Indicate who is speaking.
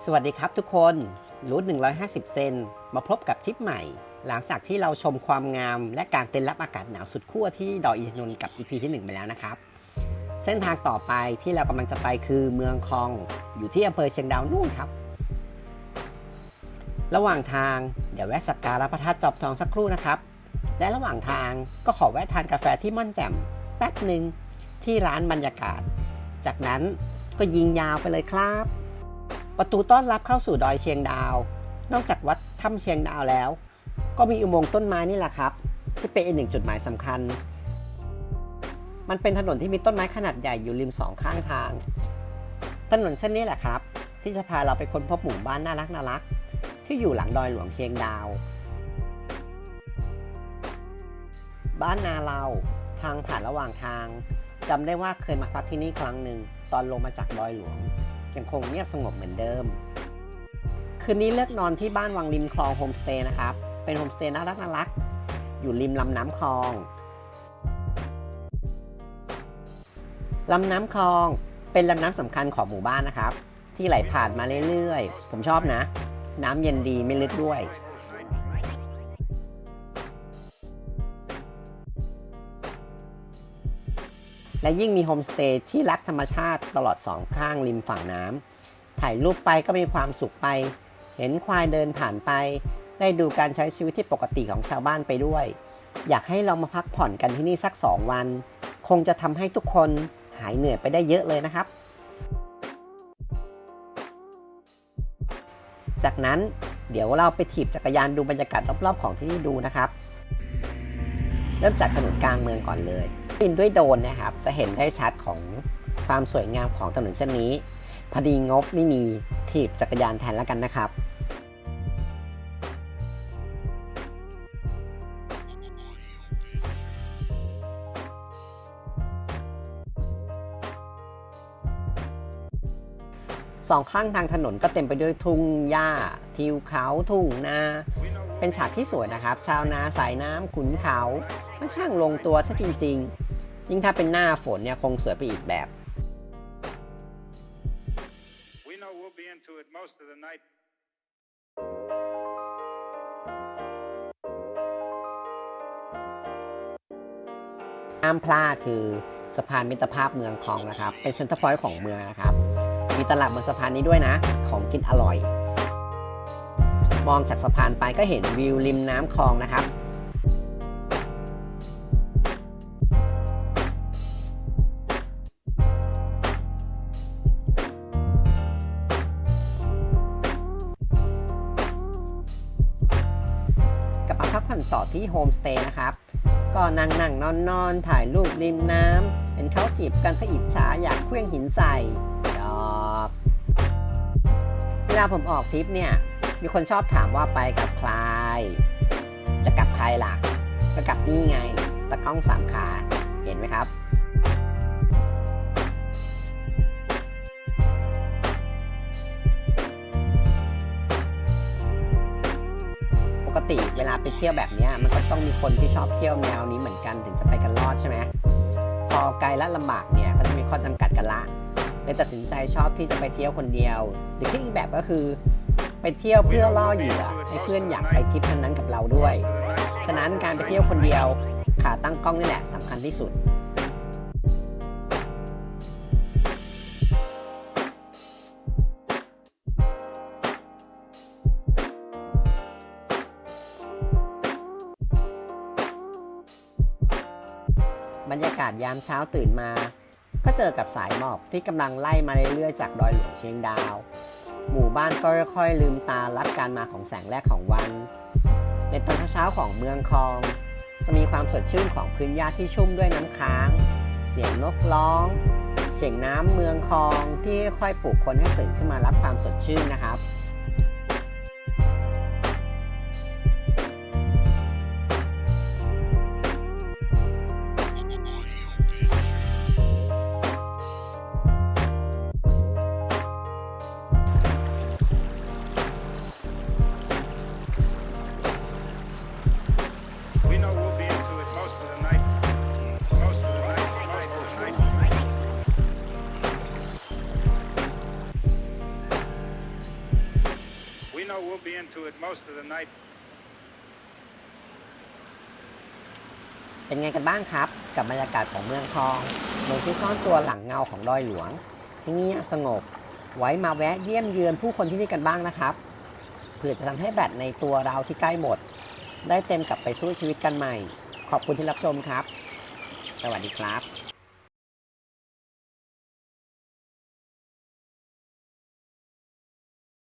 Speaker 1: สวัสดีครับทุกคนรูท150 เซนมาพบกับทริปใหม่ หลังจากที่เราชมความงามและการเต้นรับอากาศหนาวสุดขั้วที่ดอยอินทนนท์กับ EP ที่ 1 ไปแล้วนะครับ เส้นทางต่อไปที่เรากำลังจะไปคือเมืองคอง อยู่ที่อำเภอเชียงดาวนู่นครับ ระหว่างทางเดี๋ยวแวะสักการะพระธาตุจอมทองสักครู่นะครับ และระหว่างทางก็ขอแวะทานกาแฟที่ม่อนแจ่มแป๊บหนึ่งที่ร้านบรรยากาศ จากนั้นก็ยิงยาวไปเลยครับ ประตูต้อนรับเข้าสู่ดอยเชียงดาว นอกจากวัดถ้ำเชียงดาวแล้ว ก็มีอุโมงค์ต้นไม้นี่แหละครับ ที่เป็นอีกหนึ่งจุดหมายสำคัญ มันเป็นถนนที่มีต้นไม้ขนาดใหญ่อยู่ริมสองข้างทาง ถนนเส้นนี้แหละครับ ที่จะพาเราไปค้นพบหมู่บ้านน่ารักน่ารักที่อยู่หลังดอยหลวงเชียงดาว บ้านนาเราทางผ่านระหว่างทางจำได้ว่าเคยมาพักที่นี่ครั้งหนึ่งตอนลงมาจากดอยหลวง ยังคงเงียบสงบเหมือนเดิม คืนนี้เลือกนอนที่บ้านวังริมคลองโฮมสเตย์นะครับ เป็นโฮมสเตย์น่ารักน่ารัก อยู่ริมลำน้ำคลองลำน้ำคลองเป็นลำน้ำสำคัญของหมู่บ้านนะครับ ที่ไหลผ่านมาเรื่อยๆ ผมชอบนะ น้ำเย็นดีไม่ลึกด้วย และยิ่งมีโฮมสเตย์ที่รักธรรมชาติตลอดสองข้างริมฝั่งน้ำถ่ายรูปไปก็มีความสุขไป เห็นควายเดินผ่านไป ได้ดูการใช้ชีวิตที่ปกติของชาวบ้านไปด้วย อยากให้เรามาพักผ่อนกันที่นี่สัก 2 วัน คงจะทำให้ทุกคนหายเหนื่อยไปได้เยอะเลยนะครับ จากนั้นเดี๋ยวเราไปถีบจักรยานดูบรรยากาศรอบๆของที่นี่ดูนะครับ เริ่มจากถนนกลางเมืองก่อนเลย บินด้วยโดรนนะครับ จะเห็นได้ชัดของความสวยงามของถนนเส้นนี้ พอดีงบไม่มีถีบจักรยานแทนแล้วกันนะครับสองข้างทางถนนก็เต็มไปด้วยทุ่งหญ้าทิวเขาทุ่งนา เป็นฉากที่สวยนะครับ ชาวนาสายน้ำขุนเขามันช่างลงตัวซะจริง ๆ ยิ่งถ้าเป็นหน้าฝนเนี่ยคงสวยไปอีกแบบ
Speaker 2: We know we'll be into it most of the night.
Speaker 1: ห้ามพลาดคือสะพานมิตรภาพเมืองคลองนะครับ เป็นเซ็นเตอร์พอยต์ของเมืองนะครับ มีตลาดบนสะพานนี้ด้วยนะ ของกินอร่อย มองจากสะพานไปก็เห็นวิวริมน้ำคลองนะครับกลับมาพักผ่อนต่อที่โฮมสเตย์นะครับ ก็นั่งนั่งนอนนอนถ่ายรูปริมน้ำเห็นเขาจีบกันถ้อิจฉาอยากเคลื่องหินใส่ดอกเวลาผมออกทริปเนี่ย มีคนชอบถามว่าไปกับใคร จะกลับใครล่ะ ก็กลับนี่ไง ตะกล้องสามขา เห็นไหมครับปกติเวลาไปเที่ยวแบบนี้มันก็ต้องมีคนที่ชอบเที่ยวแนวนี้เหมือนกันถึงจะไปกันรอดใช่ไหมพอไกลและลำบากเนี่ยก็จะมีข้อจำกัดกันละเลยตัดสินใจชอบที่จะไปเที่ยวคนเดียวหรือที่อีกแบบก็คือ ไปเที่ยวเพื่อล่อเหยื่อให้เพื่อนอยากไปทริปนั้นๆกับเราด้วย ฉะนั้นการไปเที่ยวคนเดียวขาตั้งกล้องนี่แหละสำคัญที่สุดบรรยากาศยามเช้าตื่นมา ก็เจอกับสายหมอกที่กำลังไล่มาเรื่อยๆจากดอยหลวงเชียงดาว หมู่บ้านก็ค่อยๆลืมตารับการมาของแสงแรกของวัน ในตอนเช้าของเมืองคลอง จะมีความสดชื่นของพื้นหญ้าที่ชุ่มด้วยน้ำค้าง เสียงนกร้อง เสียงน้ำเมืองคลองที่ค่อยปลุกคนให้ตื่นขึ้นมารับความสดชื่นนะครับ
Speaker 2: know we'll be into it most of the night.
Speaker 1: เป็นไงกันบ้างครับ กับบรรยากาศของเมืองทองเมืองที่ซ่อนตัวหลังเงาของดอยหลวง ที่เงียบสงบ ไว้มาแวะเยี่ยมเยือนผู้คนที่นี่กันบ้างนะครับเพื่อจะทำให้แบตในตัวเราที่ใกล้หมด ได้เต็มกลับไปสู้ชีวิตกันใหม่ ขอบคุณที่รับชมครับ สวัสดีครับ